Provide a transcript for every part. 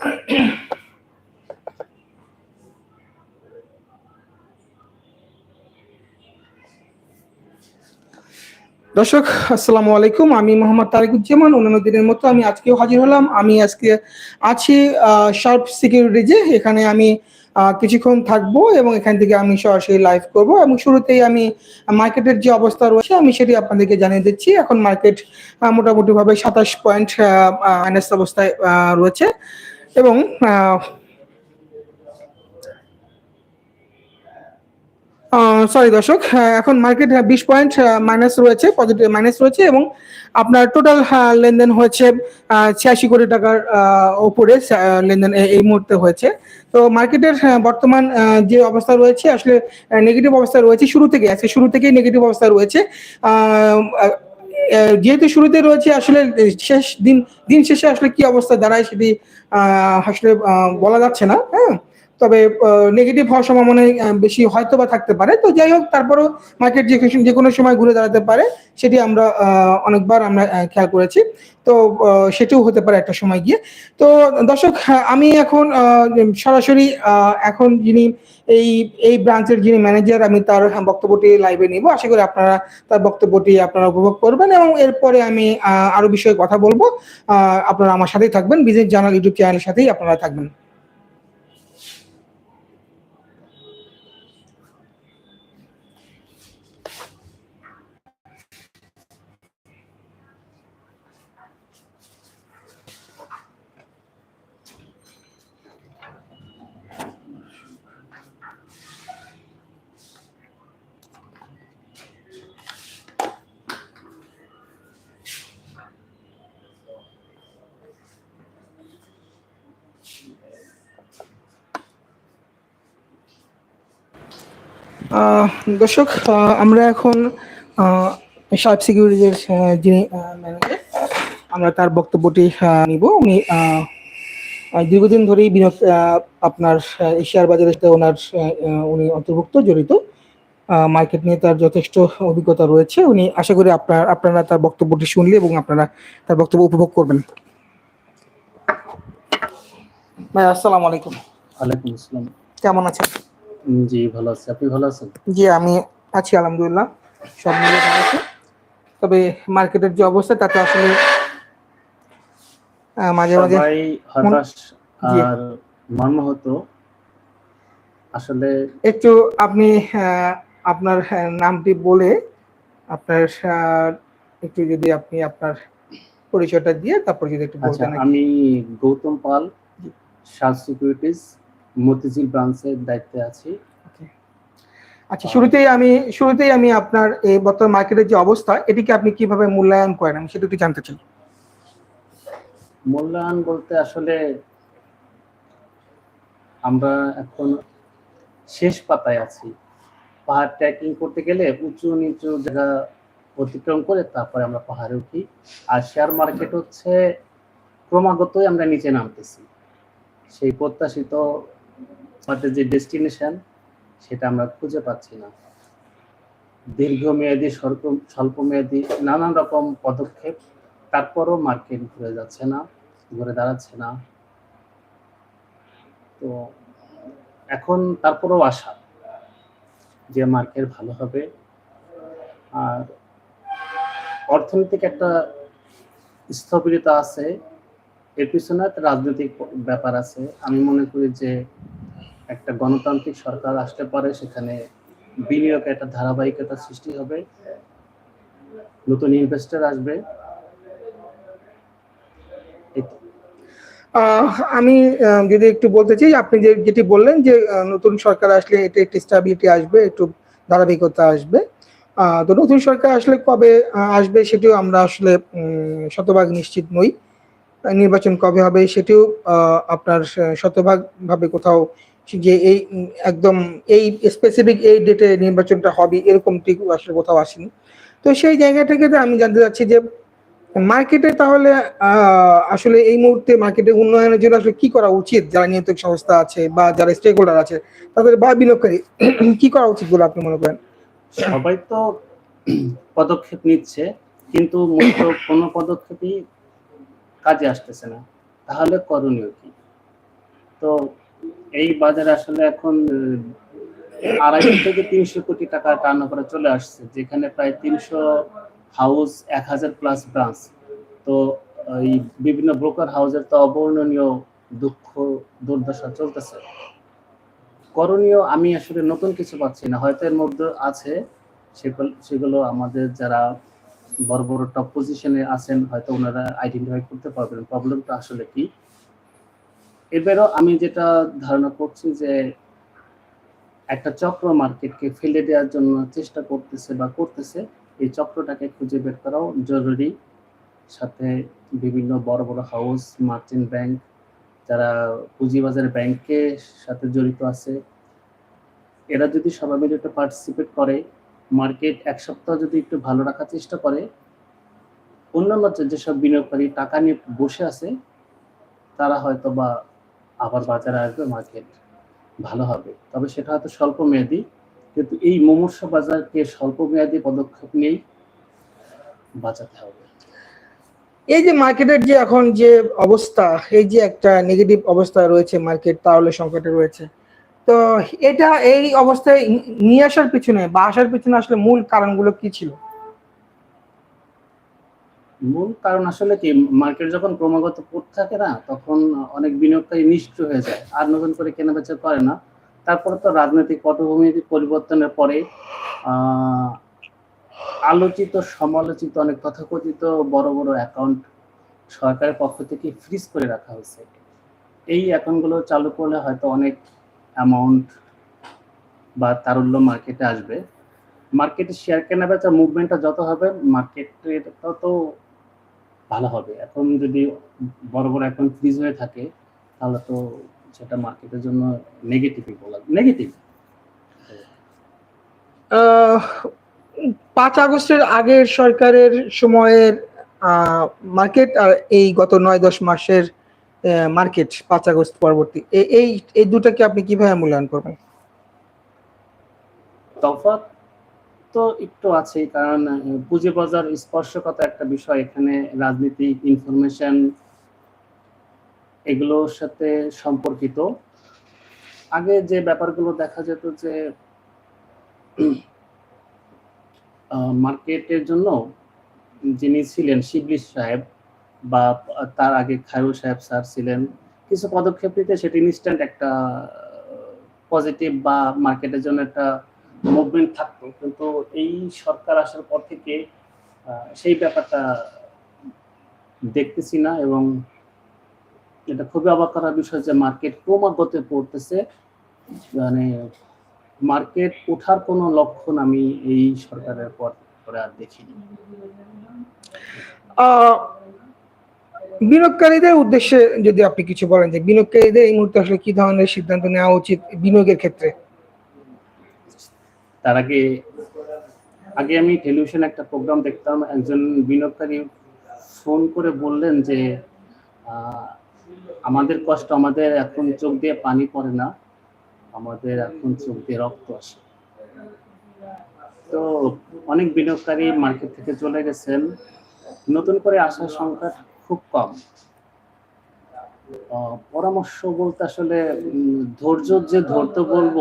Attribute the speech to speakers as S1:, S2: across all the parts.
S1: দর্শক, আসসালামু আলাইকুম। আমি মোহাম্মদ তারিকুজ্জামান। অন্যান্য দিনের মতো আমি আজকেও হাজির হলাম। আমি আজকে আছি শার্প সিকিউরিটিজে এখানে আমি কিছুক্ষণ থাকব এবং এখান থেকে আমি সরাসরি লাইভ করব এবং শুরুতেই আমি মার্কেটের যে অবস্থা রয়েছে, আমি সেটি আপনাদেরকে জানিয়ে দিচ্ছি। এখন মার্কেট মোটামুটি ভাবে সাতাশ পয়েন্ট মাইনাস অবস্থায় রয়েছে। এবং সরি দর্শক এখন মার্কেট বিশ পয়েন্ট মাইনাস রয়েছে পজিটিভ মাইনাস রয়েছে এবং আপনার টোটাল লেনদেন হয়েছে ছিয়াশি কোটি টাকার ওপরে লেনদেন এই মুহূর্তে হয়েছে। তো মার্কেটের বর্তমান যে অবস্থা রয়েছে, আসলে নেগেটিভ অবস্থা রয়েছে শুরু থেকে আজকে শুরু থেকেই নেগেটিভ অবস্থা রয়েছে। যেহেতু শুরুতে রয়েছে, আসলে শেষ দিন দিন শেষে আসলে কি অবস্থা দাঁড়ায় সেটি আসলে বলা যাচ্ছে না হ্যাঁ? তবে নেগেটিভ হওয়ার সম্ভাবনা বেশি হয়তো বা থাকতে পারে। তো যাই হোক, তারপরেও মার্কেট যে যে কোনো সময় ঘুরে দাঁড়াতে পারে, সেটি আমরা অনেকবার আমরা খেয়াল করেছি। তো সেটিও হতে পারে একটা সময় গিয়ে। তো, দর্শক আমি এখন সরাসরি এখন যিনি এই এই ব্রাঞ্চের যিনি ম্যানেজার আমি তার বক্তব্যটি লাইভে নিব। আশা করি আপনারা তার বক্তব্যটি আপনারা উপভোগ করবেন এবং এরপরে আমি আরও বিষয়ে কথা বলব। আপনারা আমার সাথেই থাকবেন। বিজনেস জার্নাল ইউটিউব চ্যানেলের সাথেই আপনারা থাকবেন। দর্শক আমরা এখন শার্প সিকিউরিটির যিনি ম্যানেজার আমরা তার বক্তব্যটি নিব। উনি দীর্ঘদিন ধরেই বিনিয়োগ আপনার আহ, এই শেয়ার বাজারের সাথে ওনার উনি অন্তর্ভুক্ত জড়িত। মার্কেট নিয়ে তার যথেষ্ট অভিজ্ঞতা রয়েছে। উনি আশা করি আপনার আপনারা তার বক্তব্যটি শুনলে এবং আপনারা তার বক্তব্য উপভোগ করবেন। ভাই আসসালামু আলাইকুম।
S2: ওয়ালাইকুম আসসালাম।
S1: কেমন আছেন?
S2: জি ভালো আছি। আপনি ভালো আছেন?
S1: জি আমি আছি আলহামদুলিল্লাহ। সব মিলে ভালো আছি। তবে মার্কেটের যে অবস্থা তাতে আসলে মাঝে মাঝে
S2: সবাই হতাশ
S1: জি।
S2: আর মর্মাহত। আসলে
S1: একটু আপনি আপনার নামটি বলে আপনার একটু যদি আপনি আপনার পরিচয়টা দিয়ে তারপর যদি একটু
S2: আচ্ছা
S1: বলতেন
S2: আমি গৌতম পাল সাত সিকিউরিটিজ। মতিঝিল ব্রাঞ্চের দায়িত্বে আছি।
S1: আচ্ছা শুরুতেই আমি শুরুতেই আমি আপনার এই বর্তমান মার্কেটের যে অবস্থা এটিকে আপনি কীভাবে মূল্যায়ন করেন? আমি সেটা একটু জানতে চাই।
S2: মূল্যায়ন বলতে আসলে আমরা এখন শেষ পাতায় আছি। পাহাড় ট্রেকিং করতে গেলে উঁচু নিচু জায়গা অতিক্রম করে তারপরে আমরা পাহাড়ে উঠি। আর শেয়ার মার্কেট হচ্ছে ক্রমাগতই আমরা নিচে নামতেছি। সেই প্রত্যাশিত আমাদের যে ডেস্টিনেশন, সেটা আমরা খুঁজে পাচ্ছি না। দীর্ঘমেয়াদী, স্বল্প স্বল্প মেয়াদী নানান রকম পদক্ষেপ, তারপরও মার্কেট ঘুরে যাচ্ছে না, ঘুরে দাঁড়াচ্ছে না। তো এখন তারপরেও আশা যে মার্কেট ভালো হবে। আর অর্থনৈতিক একটা স্থবিরতা আছে এর পিছনে একটা রাজনৈতিক ব্যাপার আছে। আমি মনে করি যে একটা গণতান্ত্রিক সরকার আসতে পারে, সেখানে বিনিয়োগ একটা ধারাবাহিকতা সৃষ্টি হবে। নতুন ইনভেস্টর আসবে।
S1: আমি যদি একটু বলতে চাই, আপনি যে যেটি বললেন যে নতুন সরকার আসলে এটা একটু স্টাবিলিটি আসবে, একটু ধারাবাহিকতা আসবে। তো নতুন সরকার আসলে কবে আসবে সেটিও আমরা আসলে শতভাগ নিশ্চিত নই। নির্বাচন কবে হবে সেটিও আপনার শতভাগ ভাবে কোথাও যে এই, একদম এই স্পেসিফিক এই ডেটে নির্বাচনটা হবে এরকমটি আসলে কোথাও আসেনি। তো সেই জায়গা থেকে আমি জানতে চাচ্ছি যে মার্কেটে তাহলে আসলে এই মুহূর্তে মার্কেটে উন্নয়নের জন্য আসলে কি করা উচিত? যারা নিয়ন্ত্রক সংস্থা আছে বা যারা স্টেক হোল্ডার আছে, তাদের বা বিনিয়োগকারী, কি করা উচিত বলে আপনি মনে করেন?
S2: সবাই তো পদক্ষেপ নিচ্ছে, কিন্তু মূলত কোনো পদক্ষেপই কাজে আসতেছে না। তাহলে করণীয় কি? তো এই বাজারে আসলে এখন আড়াইশো থেকে তিনশো কোটি টাকা টার্ন করে চলে আসছে, যেখানে প্রায় তিনশো হাউস এক হাজার প্লাস ব্রাঞ্চ তো এই বিভিন্ন ব্রোকার হাউসের তো অবর্ণনীয় দুঃখ, দুর্দশা চলতেছে। করণীয় আমি আসলে নতুন কিছু পাচ্ছি না, হয়তো এর মধ্যে আছে সেগুলো আমাদের যারা বড় বড় টপ পজিশনে আছেন, হয়তো ওনারা আইডেন্টিফাই করতে পারবেন। প্রবলেমটা আসলে কি? এবারও আমি যেটা ধারণা করছি যে একটা চক্র মার্কেটকে ফেলে দেওয়ার জন্য চেষ্টা করতেছে বা করতেছে, এই চক্রটাকে খুঁজে বের করাও জরুরি। সাথে বিভিন্ন বড় বড় হাউস মার্চেন্ট ব্যাংক যারা পুঁজিবাজার ব্যাংকের সাথে জড়িত আছে, এরা যদি সবাই মিলে একটু পার্টিসিপেট করে মার্কেট এক সপ্তাহ যদি একটু ভালো রাখার চেষ্টা করে, অন্যান্য যেসব বিনিয়োগকারী টাকা নিয়ে বসে আছে, তারা হয়তো বা আবার বাজারে আসবে মার্কেট ভালো হবে। তবে সেটা হয়তো স্বল্প মেয়াদি, কিন্তু এই মুমূর্ষ বাজারকে স্বল্প মেয়াদি পদক্ষেপ নিয়েই বাঁচাতে হবে।
S1: এই যে মার্কেটের যে এখন যে অবস্থা, এই যে একটা নেগেটিভ অবস্থা রয়েছে মার্কেট তাহলে সংকটে রয়েছে। তো এটা এই অবস্থায় নিয়ে আসার পিছনে বা আসার পিছনে আসলে মূল কারণগুলো কি ছিল?
S2: মূল কারণ আসলে কি, মার্কেট যখন ক্রমাগত পড়তে থাকে না, তখন অনেক বিনিয়োগকারী নিষ্ক্রিয় হয়ে যায়, আর নতুন করে কেনাবেচা করে না। তারপরে তো রাজনৈতিক পটভূমির পরিবর্তনের পরে আলোচিত, সমালোচিত, অনেক তথাকথিত বড় বড় অ্যাকাউন্ট সরকারের পক্ষ থেকে ফ্রিজ করে রাখা হয়েছে। এই অ্যাকাউন্টগুলো চালু করলে হয়তো অনেক অ্যামাউন্ট বা তারল্য মার্কেটে আসবে। মার্কেটে শেয়ার কেনা বেচা মুভমেন্টটা যত হবে মার্কেটের তত ভালো হবে। এখন যদি বড় বড় এখন ফ্রিজ হয়ে থাকে, তাহলে তো সেটা মার্কেটের জন্য নেগেটিভই বলা নেগেটিভ
S1: পাঁচ আগস্টের আগের সরকারের সময়ের মার্কেট আর এই গত নয় দশ মাসের মার্কেট পাঁচ আগস্ট পরবর্তী। এই এই দুটাকে আপনি কীভাবে মূল্যায়ন করবেন?
S2: তফাৎ তো একটু আছেই, কারণ পুঁজি বাজার স্পর্শকত একটা বিষয়। এখানে রাজনীতিক ইনফরমেশন এগুলোর সাথে সম্পর্কিত। আগে যে ব্যাপারগুলো দেখা যেত যে মার্কেটের জন্য যিনি ছিলেন শিবলি সাহেব বা তার আগে খায়রুল সাহেব স্যার ছিলেন, কিছু পদক্ষেপ নিতে সেটা ইনস্ট্যান্ট একটা পজিটিভ বা মার্কেটের জন্য একটা মুভমেন্ট থাকতো। কিন্তু এই সরকার আসার পর থেকে সেই ব্যাপারটা দেখতেছি না এবং এটা খুবই অবাক করার বিষয় যে মার্কেট ক্রমাগত পড়তেছে। মানে মার্কেট ওঠার কোনো লক্ষণ আমি এই সরকারের পর আর দেখিনি।
S1: বিনিয়োগকারীদের উদ্দেশ্যে যদি আপনি কিছু বলেন যে বিনিয়োগকারীদের এই মুহূর্তে আসলে কি ধরনের সিদ্ধান্ত নেওয়া উচিত বিনিয়োগের ক্ষেত্রে?
S2: তার আগে আগে আমি টেলিভিশনে একটা প্রোগ্রাম দেখতাম, একজন বিনিয়োগকারী ফোন করে বললেন যে আমাদের কষ্ট আমাদের এখন চোখ দিয়ে পানি পড়ে না, আমাদের এখন চোখ দিয়ে রক্ত আসে। তো অনেক বিনিয়োগকারী মার্কেট থেকে চলে গেছেন। নতুন করে আসার সংখ্যা খুব কম। পরামর্শ বলতে আসলে ধৈর্য যে ধরতে বলব,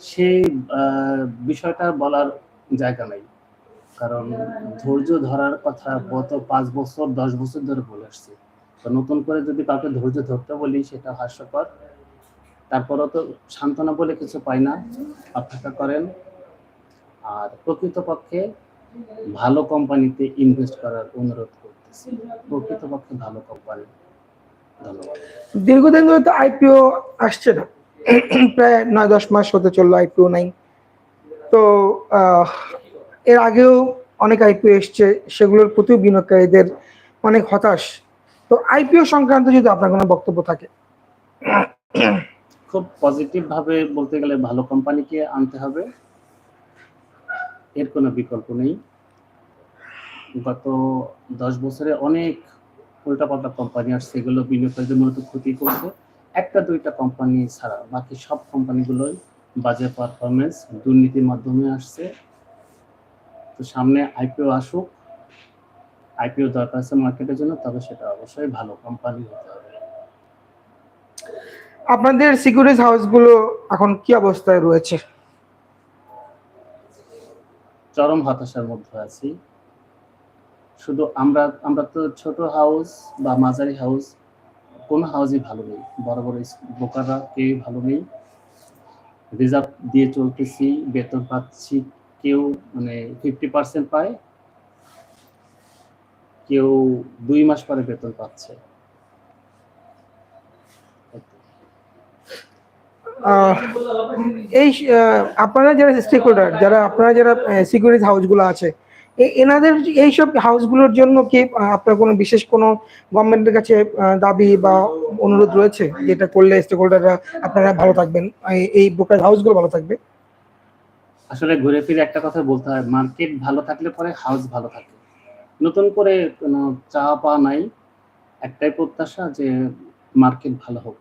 S2: সেই বিষয়টা বলার জায়গা নাই। কারণ ধৈর্য ধরার কথা গত পাঁচ বছর, দশ বছর ধরে বলে আসছি। তো নতুন করে যদি কাউকে ধৈর্য ধরতে বলি, সেটা হাস্যকর। তারপরেও তো সান্ত্বনা বলে কিছু পাই না। অপেক্ষা করেন। আর প্রকৃতপক্ষে ভালো কোম্পানিতে ইনভেস্ট করার অনুরোধ করতেছি প্রকৃতপক্ষে ভালো কোম্পানি ধন্যবাদ।
S1: দীর্ঘদিন ধরে তো আইপিও আসছে না। প্রায় নয় দশ মাস হতে চলল আইপিও নাই। তো এর আগেও অনেক আইপিও এসছে সেগুলোর প্রতিও বিনিয়োগকারীদের অনেক হতাশ। তো আইপিও সংক্রান্ত যদি আপনার কোনো বক্তব্য থাকে।
S2: খুব পজিটিভ ভাবে বলতে গেলে ভালো কোম্পানিকে আনতে হবে। এর কোনো বিকল্প নেই। গত দশ বছরে অনেক উল্টাপাল্টা কোম্পানি আসছে এগুলো বিনিয়োগকারীদের মূলত ক্ষতি করছে। একটা দুইটা কোম্পানি ছাড়া বাকি সব কোম্পানিগুলোই বাজে পারফরমেন্স দুর্নীতির মাধ্যমে আসছে। তো সামনে আইপিও আসুক আইপিও দরকার আছে মার্কেটের জন্য তবে সেটা অবশ্যই ভালো কোম্পানি হতে হবে।
S1: আপনাদের সিকিউরিটিজ হাউসগুলো এখন কি অবস্থায় রয়েছে?
S2: চরম হতাশার মধ্যে আছি। শুধু আমরা আমরা তো ছোট হাউস বা মাঝারি হাউস কোনো হাউসই ভালো নেই। বড় বড় বোকাররা কেউই ভালো নেই। রিজার্ভ দিয়ে চলতেছি, বেতন পাচ্ছি, কেউ মানে ফিফটি পার্সেন্ট পায়, কেউ দুই মাস পরে বেতন পাচ্ছে।
S1: এই আপনারা যারা স্টেক হোল্ডার যারা, আপনারা যারা সিকিউরিটি হাউসগুলো আছে এনাদের এইসব হাউসগুলোর জন্য কি আপনার কোনো বিশেষ কোনো গভর্নমেন্টের কাছে দাবি বা অনুরোধ রয়েছে যেটা করলে স্টেক হোল্ডাররা আপনারা ভালো থাকবেন? এই- ব্রোকার হাউসগুলো ভালো থাকবে?
S2: আসলে ঘুরে ফিরে একটা কথা বলতে হয় মার্কেট ভালো থাকলে পরে হাউস ভালো থাকে। নতুন করে কোনো চাওয়া পাওয়া নাই, একটাই প্রত্যাশা যে মার্কেট ভালো হোক।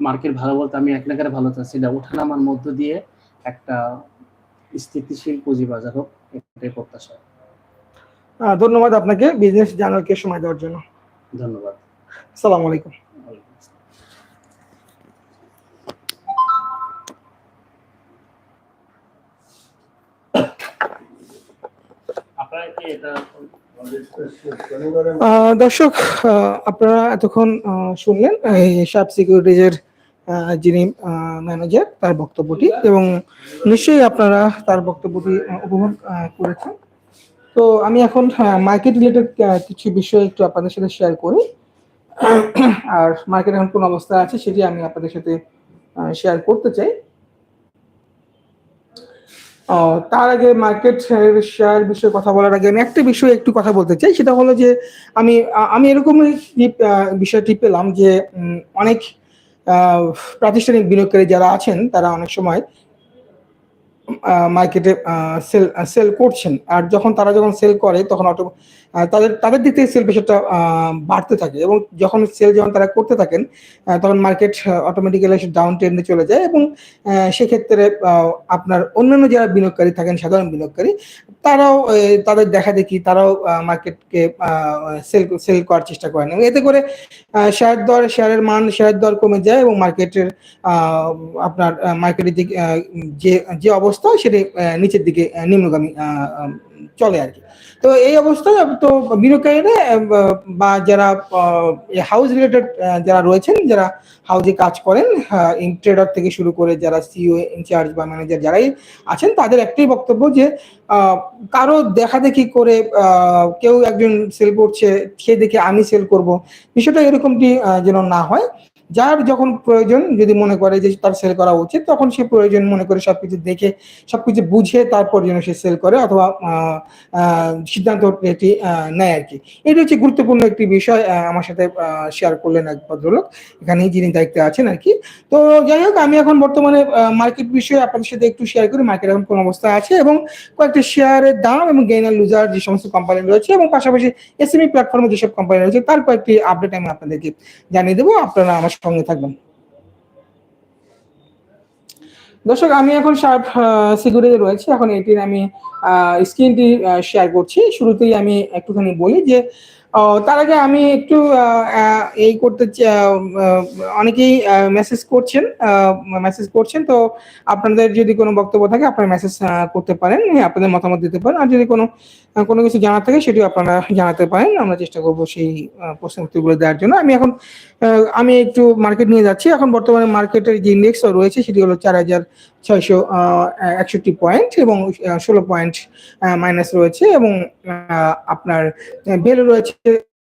S2: মার্কেট ভালো বলতে আমি এক নাগারে ভালো চাচ্ছি না ওঠানামার মধ্য দিয়ে একটা স্থিতিশীল পুঁজি বাজার হোক। এটাই প্রত্যাশা?
S1: ধন্যবাদ আপনাকে বিজনেস জার্নালকে সময় দেওয়ার জন্য।
S2: ধন্যবাদ।
S1: আসসালামু আলাইকুম। দর্শক আহ, আপনারা এতক্ষণ আহ, শুনলেন এই সাব সিকিউরিটিজের যিনি ম্যানেজার তার বক্তব্যটি এবং নিশ্চয়ই আপনারা তার বক্তব্যটি উপভোগ করেছেন। তো আমি এখন মার্কেট রিলেটেড কিছু বিষয় একটু আপনাদের সাথে শেয়ার করি। আর মার্কেট এখন কোন অবস্থা আছে সেটি আমি আপনাদের সাথে শেয়ার করতে চাই। তার আগে মার্কেট শেয়ার বিষয়ে কথা বলার আগে আমি একটা বিষয়ে একটু কথা বলতে চাই। সেটা হলো যে আমি আমি আহ, বিষয়টি পেলাম যে অনেক প্রাতিষ্ঠানিক বিনিয়োগকারী যারা আছেন তারা অনেক সময় মার্কেটে সেল সেল করছেন। আর যখন তারা যখন সেল করে, তখন অটো তাদের তাদের দিক থেকে সেল প্রেশারটা বাড়তে থাকে। এবং যখন সেল যখন তারা করতে থাকেন তখন মার্কেট অটোমেটিক্যালি ডাউন ট্রেন্ডে চলে যায় এবং সেক্ষেত্রে আপনার অন্যান্য যারা বিনিয়োগকারী থাকেন, সাধারণ বিনিয়োগকারী, তারাও তাদের দেখা দেখি তারাও মার্কেটকে সেল সেল করার চেষ্টা করেন। এবং এতে করে শেয়ার দর শেয়ারের মান শেয়ার দর কমে যায় এবং মার্কেটের আপনার মার্কেটের যে যে অবস্থা সেটি আহ, নিচের দিকে নিম্নগামী চলে আর কি। তো এই অবস্থায় তো বিনিয়োগকারীরা বা যারা হাউস রিলেটেড যারা রয়েছেন যারা হাউজে কাজ করেন ট্রেডার থেকে শুরু করে যারা সিও ইনচার্জ বা ম্যানেজার যারাই আছেন তাদের একটাই বক্তব্য যে কারও দেখা দেখি করে কেউ একজন সেল করছে সে দেখে আমি সেল করব বিষয়টা এরকমটি যেন না হয়। যার যখন প্রয়োজন, যদি মনে করে যে তার সেল করা উচিত, তখন সে প্রয়োজন মনে করে সবকিছু দেখে, সবকিছু বুঝে তারপর যেন সে সেল করে অথবা সিদ্ধান্ত এটি নেয় আর কি এটা হচ্ছে গুরুত্বপূর্ণ একটি বিষয় আমার সাথে শেয়ার করলেন এক ভদ্রলোক। এখানে যিনি দায়িত্বে আছেন আর কি তো যাই হোক, আমি এখন বর্তমানে মার্কেট বিষয়ে আপনাদের সাথে একটু শেয়ার করি। মার্কেট এখন কোন অবস্থায় আছে এবং কয়েকটি শেয়ারের দাম এবং গেইন আর লুজার যে সমস্ত কোম্পানি রয়েছে এবং পাশাপাশি এসএমই প্ল্যাটফর্মে যেসব কোম্পানি রয়েছে, তার কয়েকটি আপডেট আমি আপনাদেরকে জানিয়ে দেবো। আপনারা আমার সঙ্গে থাকবেন। দর্শক, আমি এখন শার্প সিকিউরিটি রয়েছে। এখন এটির আমি স্ক্রিনটি শেয়ার করছি। শুরুতেই আমি একটুখানি বলি যে তার আগে আমি একটু এই করতে অনেকেই মেসেজ করছেন মেসেজ করছেন তো আপনাদের যদি কোনো বক্তব্য থাকে আপনারা মেসেজ করতে পারেন হ্যাঁ, আপনাদের মতামত দিতে পারেন আর যদি কোনো কোনো কিছু জানার থাকে সেটিও আপনারা জানাতে পারেন আমরা চেষ্টা করব সেই প্রশ্ন উত্তরগুলো দেওয়ার জন্য। আমি এখন আমি একটু মার্কেট নিয়ে যাচ্ছি এখন বর্তমানে মার্কেটের যে ইন্ডেক্স রয়েছে সেটি হলো চার হাজার ছয়শো একষট্টি পয়েন্ট এবং ষোলো পয়েন্ট মাইনাস রয়েছে এবং আপনার বেল রয়েছে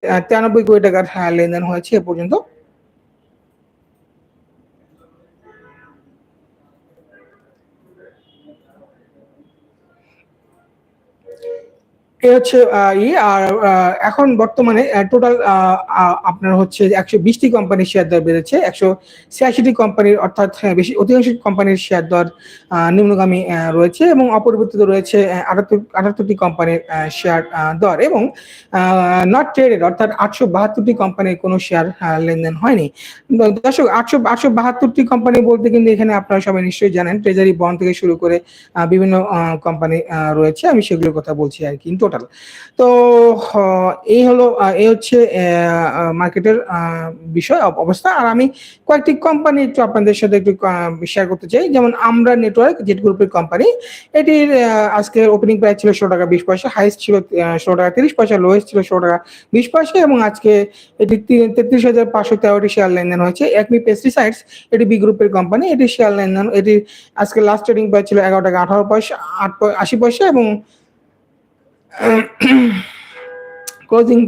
S1: তিরানব্বই কোটি টাকার লেনদেন হয়েছে এ পর্যন্ত। এ হচ্ছে ই আর এখন বর্তমানে টোটাল আপনার হচ্ছে একশো বিশটি কোম্পানির শেয়ার দর বেড়েছে একশো ছিয়াশিটি কোম্পানির অর্থাৎ হ্যাঁ, বেশি অধিকাংশ কোম্পানির শেয়ার দর নিম্নগামী রয়েছে এবং অপরিবর্তিত রয়েছে আটাত্তর আটাত্তরটি কোম্পানির শেয়ার দর এবং নট ট্রেডেড অর্থাৎ আটশো বাহাত্তরটি কোম্পানির কোনো শেয়ার লেনদেন হয়নি। দর্শক আটশো আটশো বাহাত্তরটি কোম্পানি বলতে কিন্তু এখানে আপনারা সবাই নিশ্চয়ই জানেন ট্রেজারি বন্ড থেকে শুরু করে বিভিন্ন কোম্পানি রয়েছে আমি সেগুলোর কথা বলছি আর কি টোটাল তো এই হলো এই হচ্ছে মার্কেটের বিষয় অবস্থা। আর আমি কয়েকটি কোম্পানি একটু আপনাদের সাথে একটু শেয়ার করতে চাই। যেমন আমরা নেটওয়ার্ক জেট গ্রুপের কোম্পানি এটির আহ, আজকের ওপেনিং প্রাইস ছিল ষোলো টাকা বিশ পয়সা হাইস্ট ছিল ষোলো টাকা তিরিশ পয়সা লোয়েস্ট ছিল ষোলো টাকা বিশ পয়সা এবং আজকে এটি তেত্রিশ হাজার পাঁচশো তেরোটি শেয়ার লেনদেন হয়েছে। একমি পেস্টিসাইডস এটি বি গ্রুপের কোম্পানি এটি শেয়ার লেনদেন এটি আজকে লাস্ট ট্রেডিং প্রাইস ছিল এগারো টাকা আঠারো পয়সা আট আশি পয়সা এবং ক্লোজিং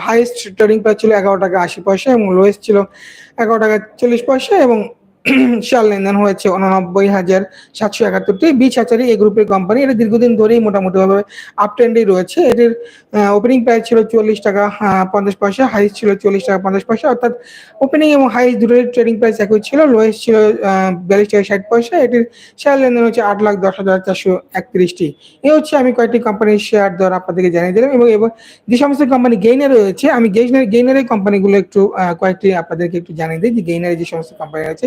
S1: হাইস্ট ট্রেডিং প্রাইস ছিল এগারো টাকা আশি পয়সা এবং লোয়েস্ট ছিল এগারো টাকা চল্লিশ পয়সা এবং শেয়ার লেনদেন হয়েছে উননব্বই হাজার সাতশো একাত্তরটি। বিচ হাজারি এই গ্রুপের কোম্পানি এটা দীর্ঘদিন ধরেই মোটামুটি ভাবে আপ ট্রেন্ডেই রয়েছে। এটির ওপেনিং প্রাইস ছিল চল্লিশ টাকা পঞ্চাশ পয়সা হাইস্ট ছিল চল্লিশ টাকা, পঞ্চাশ পয়সা। অর্থাৎ ওপেনিং এবং হাইস্ট দুটোর ট্রেডিং প্রাইস একই ছিল। লোয়েস্ট ছিল বিয়াল্লিশ টাকা, ষাট পয়সা। এটির শেয়ার লেনদেন হচ্ছে আট লাখ দশ হাজার চারশো একত্রিশটি। এ হচ্ছে আমি কয়েকটি কোম্পানির শেয়ার দর আপনাদেরকে জানিয়ে দিলাম এবং এবং যে সমস্ত কোম্পানি গেইনার রয়েছে, আমি গেইনার গেইনারের কোম্পানিগুলো একটু কয়েকটি আপনাদেরকে একটু জানিয়ে দিই যে গেইনারের যে সমস্ত কোম্পানি আছে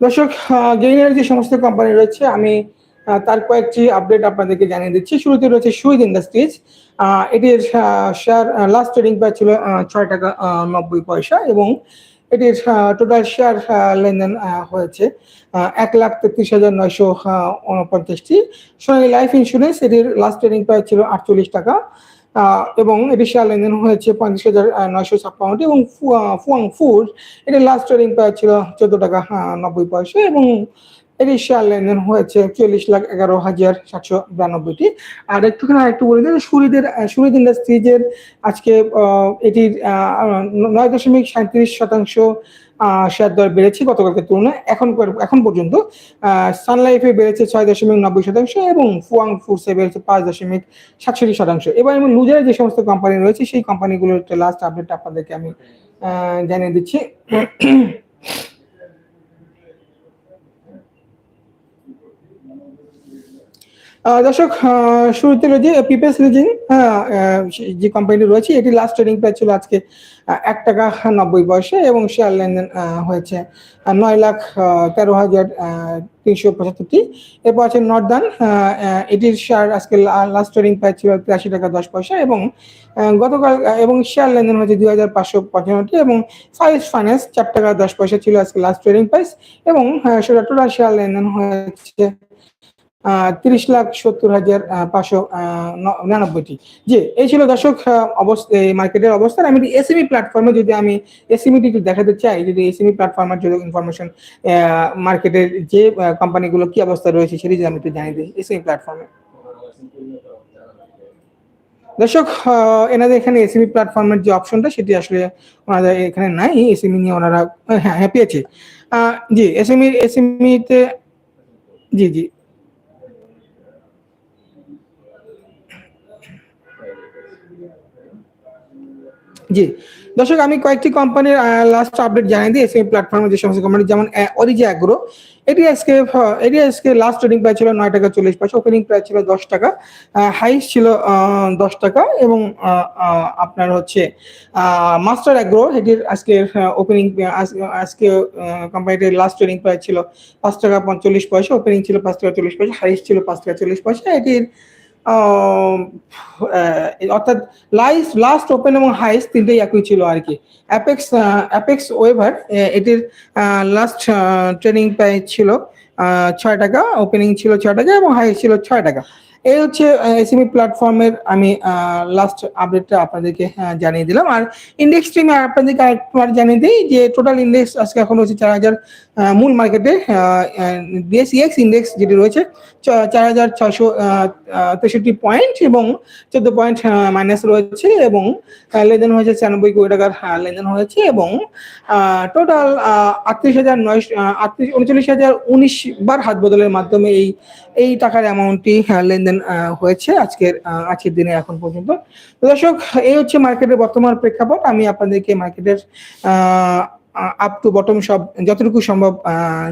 S1: দর্শক গেইনের যে সমস্ত কোম্পানি রয়েছে, আমি তার কয়েকটি আপডেট আপনাদেরকে জানিয়ে দিচ্ছি। শুরুতে রয়েছে সুইদ ইন্ডাস্ট্রিজ এটির শেয়ার লাস্ট ট্রেডিং প্রাইস ছিল ছয় টাকা নব্বই পয়সা এবং এটির টোটাল শেয়ার লেনদেন হয়েছে এক লাখ তেত্রিশ হাজার নয়শো উনপঞ্চাশটি। সোনালী লাইফ ইন্স্যুরেন্স এটির লাস্ট ট্রেডিং প্রাইস ছিল আটচল্লিশ টাকা। এবং এটি শেয়ার লেনদেন হয়েছে পঁয়ত্রিশ হাজার নয়শো ছাপ্পান্ন এবং ফুয়াং ফুড এটি লাস্ট ট্রেডিং প্রাইস ছিল চোদ্দ টাকা নব্বই পয়সা এবং এটি শেয়ার লেনদেন হয়েছে চল্লিশ লাখ এগারো হাজার সাতশো বিরানব্বইটি। আর একটুখানি একটু বলে দিই সুরিদের সুরিদ ইন্ডাস্ট্রিজের আজকে এটির নয় দশমিক সাঁত্রিশ শতাংশ শেয়ার দর বেড়েছে গতকালকে তুলনায়। এখন এখন পর্যন্ত সানলাইফে বেড়েছে ছয় দশমিক নব্বই শতাংশ এবং ফুয়াং ফুডসে বেড়েছে পাঁচ দশমিক সাতষট্টি শতাংশ। এবার আমি লুজারের যে সমস্ত কোম্পানি রয়েছে, সেই কোম্পানিগুলোর লাস্ট আপডেট আপনাদেরকে আমি জানিয়ে দিচ্ছি। দর্শক শুরুতে রয়েছে পিপেস রিজিং যে কোম্পানি রয়েছে এটি লাস্ট ট্রেডিং প্রাইস ছিল আজকে এক টাকা নব্বই পয়সা এবং শেয়ার লেনদেন হয়েছে নয় লাখ তেরো হাজার তিনশো পঁচাত্তরটি। এরপর আছে নর্দান এটির শেয়ার আজকে লাস্ট ট্রেডিং প্রাইস ছিল তিরাশি টাকা দশ পয়সা এবং গতকাল এবং শেয়ার লেনদেন হয়েছে দুই হাজার পাঁচশো পঁচান্নটি এবং ফাইভ ফাইন্যান্স চার টাকা দশ পয়সা ছিল আজকে লাস্ট ট্রেডিং প্রাইস এবং সেটা টোটাল শেয়ার লেনদেন হয়েছে তিরিশ লাখ সত্তর হাজার পাঁচশো নিরানব্বইটি। জি, এই ছিল দর্শক অবস্থা মার্কেটের অবস্থা। আমি এসএমই প্ল্যাটফর্মে যদি আমি এসএমইটি একটু দেখাতে চাই, যদি এসএমই প্ল্যাটফর্মের যদি ইনফরমেশন মার্কেটের যে কোম্পানিগুলো কি অবস্থা রয়েছে সেটি যদি আমি একটু জানিয়ে দিই এসএমই প্ল্যাটফর্মে দর্শক এনাদের এখানে এসএমই প্ল্যাটফর্মের যে অপশনটা সেটি আসলে ওনাদের এখানে নাই। এসএমই নিয়ে ওনারা হ্যাঁ হ্যাঁ পেয়েছে জি এসএমই এসএমইতে জি জি। জি। দর্শক, আমি কয়েকটি কোম্পানির লাস্ট আপডেট জানিয়ে দিই। এসএমই প্ল্যাটফর্মে যে সমস্ত কোম্পানি যেমন অরিজি অ্যাগ্রো এটি আজকে এটি আজকে লাস্ট ট্রেডিং প্রাইস ছিল নয় টাকা চল্লিশ পয়সা। ওপেনিং প্রাইস ছিল দশ টাকা। হাইস ছিল দশ টাকা এবং আপনার হচ্ছে মাস্টার অ্যাগ্রো এটির আজকে ওপেনিং আজকে কোম্পানিটির লাস্ট ট্রেডিং প্রাইস ছিল পাঁচ টাকা পঞ্চল্লিশ পয়সা। ওপেনিং ছিল পাঁচ টাকা চল্লিশ পয়সা। হাইস ছিল পাঁচ টাকা চল্লিশ পয়সা। এটির অর্থাৎ লাইস লাস্ট ওপেন এবং হাইস তিনটেই একই ছিল আর কি। অ্যাপেক্স অ্যাপেক্স ওয়েভার এটির লাস্ট ট্রেনিং প্রাইস ছিল ছয় টাকা ওপেনিং ছিল ছয় টাকা এবং হাইস ছিল ছয় টাকা। এই হচ্ছে এসএমই প্ল্যাটফর্মের আমি লাস্ট আপডেটটা আপনাদেরকে আহ, জানিয়ে দিলাম। আর ইন্ডেক্স স্ট্রিমে আপনাদেরকে আরেকবার জানিয়ে দিই যে টোটাল ইন্ডেক্স আজকে এখন হচ্ছে চার হাজার মূল মার্কেটে বিএসইএক্স ইন্ডেক্স যেটি রয়েছে চার হাজার ছশো তেষট্টি পয়েন্ট এবং চোদ্দ পয়েন্ট মাইনাস রয়েছে এবং লেনদেন হয়েছে ছিয়ানব্বই কোটি টাকার আহ, লেনদেন হয়েছে এবং টোটাল আটত্রিশ হাজার নয় আটত্রিশ উনচল্লিশ হাজার উনিশ বার হাত বদলের মাধ্যমে এই এই টাকার অ্যামাউন্টটি লেনদেন হয়েছে আজকের আজকের দিনে এখন পর্যন্ত। তো দর্শক, এই হচ্ছে মার্কেটের বর্তমান প্রেক্ষাপট। আমি আপনাদেরকে মার্কেটের আপ টু বটম সব যতটুকু সম্ভব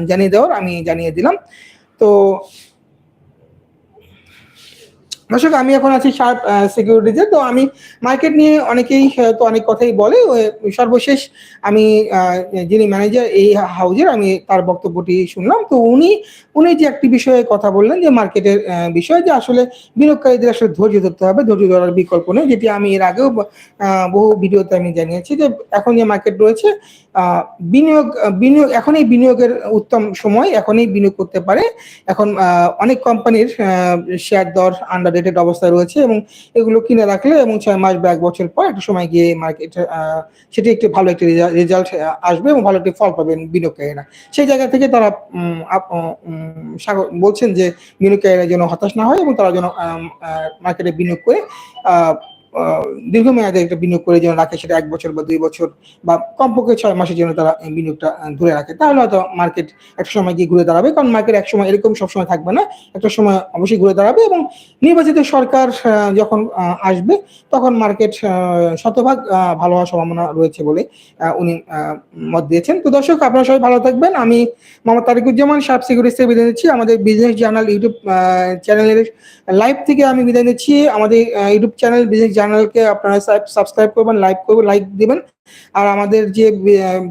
S1: জানিয়ে দেওয়ার আমি জানিয়ে দিলাম। তো দর্শক, আমি এখন আছি শার্প সিকিউরিটিতে তো আমি মার্কেট নিয়ে অনেকেই তো অনেক কথাই বলে। সর্বশেষ আমি যিনি ম্যানেজার এই হাউজের আমি তার বক্তব্যটি শুনলাম। তো উনি উনি যে একটি বিষয়ে কথা বললেন যে মার্কেটের বিষয়, যে আসলে বিনিয়োগকারীদের আসলে ধৈর্য ধরতে হবে, ধৈর্য ধরার বিকল্প নেই, যেটি আমি এর আগেও বহু ভিডিওতে আমি জানিয়েছি যে এখন যে মার্কেট রয়েছে বিনিয়োগ বিনিয়োগ, এখনই বিনিয়োগের উত্তম সময়, এখনই বিনিয়োগ করতে পারে। এখন অনেক কোম্পানির শেয়ার দর আন্ডার রেটেড অবস্থায় রয়েছে এবং এগুলো কিনে রাখলে এবং ছয় মাস বা এক বছর পর একটা সময় গিয়ে মার্কেট সেটি একটি ভালো একটি রেজাল্ট আসবে এবং ভালো একটি ফল পাবেন বিনিয়োগকারীরা। সেই জায়গা থেকে তারা বলছেন যে বিনিয়োগকারীরা যেন হতাশ না হয় এবং তারা যেন মার্কেটে বিনিয়োগ করে দীর্ঘমেয়াদে একটা বিনিয়োগ করে যেন রাখে, সেটা এক বছর বা দুই বছর বা কমপক্ষে ছয় মাসের জন্য তারা বিনিয়োগটা ধরে রাখে। তাহলে হয়তো মার্কেট একটা সময় গিয়ে ঘুরে দাঁড়াবে, কারণ মার্কেট এক সময় এরকম সবসময় থাকবে না। একটা সময় অবশ্যই ঘুরে দাঁড়াবে এবং নির্বাচিত সরকার যখন আসবে, তখন মার্কেট শতভাগ ভালো হওয়ার সম্ভাবনা রয়েছে বলে উনি মত দিয়েছেন। তো দর্শক, আপনারা সবাই ভালো থাকবেন। আমি মোহাম্মদ তারিকুজ্জামান, সাব সিকিউরিটি বিদায় নিচ্ছি। আমাদের বিজনেস জার্নাল ইউটিউব চ্যানেলের লাইভ থেকে আমি বিদায় নিচ্ছি। আমাদের ইউটিউব চ্যানেল বিজনেস জার্নালকে আপনারা সাবস্ক্রাইব করবেন লাইক করবেন লাইক দিবেন আর আমাদের যে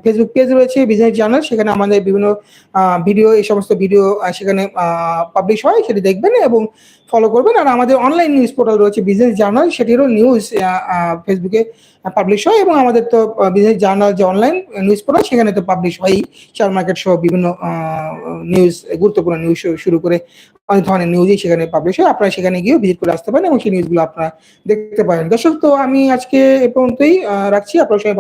S1: ফেসবুক পেজ রয়েছে বিজনেস জার্নাল সেখানে আমাদের বিভিন্ন ভিডিও এই সমস্ত ভিডিও সেখানে পাবলিশ হয়, সেটি দেখবেন এবং ফলো করবেন। আর আমাদের অনলাইন নিউজ পোর্টাল রয়েছে বিজনেস জার্নাল সেটিরও নিউজ ফেসবুকে পাবলিশ হয় এবং আমাদের তো বিজনেস জার্নাল যে অনলাইন নিউজ পোর্টাল সেখানে তো পাবলিশ হয়ই। শেয়ার মার্কেট সহ বিভিন্ন নিউজ গুরুত্বপূর্ণ নিউজ শুরু করে অনেক ধরনের নিউজই সেখানে পাবলিশ হয়। আপনারা সেখানে গিয়েও ভিজিট করে আসতে পারেন এবং সেই নিউজগুলো আপনারা দেখতে পারেন। দর্শক, তো আমি আজকে এ পর্যন্তই রাখছি। আপনারা সবাই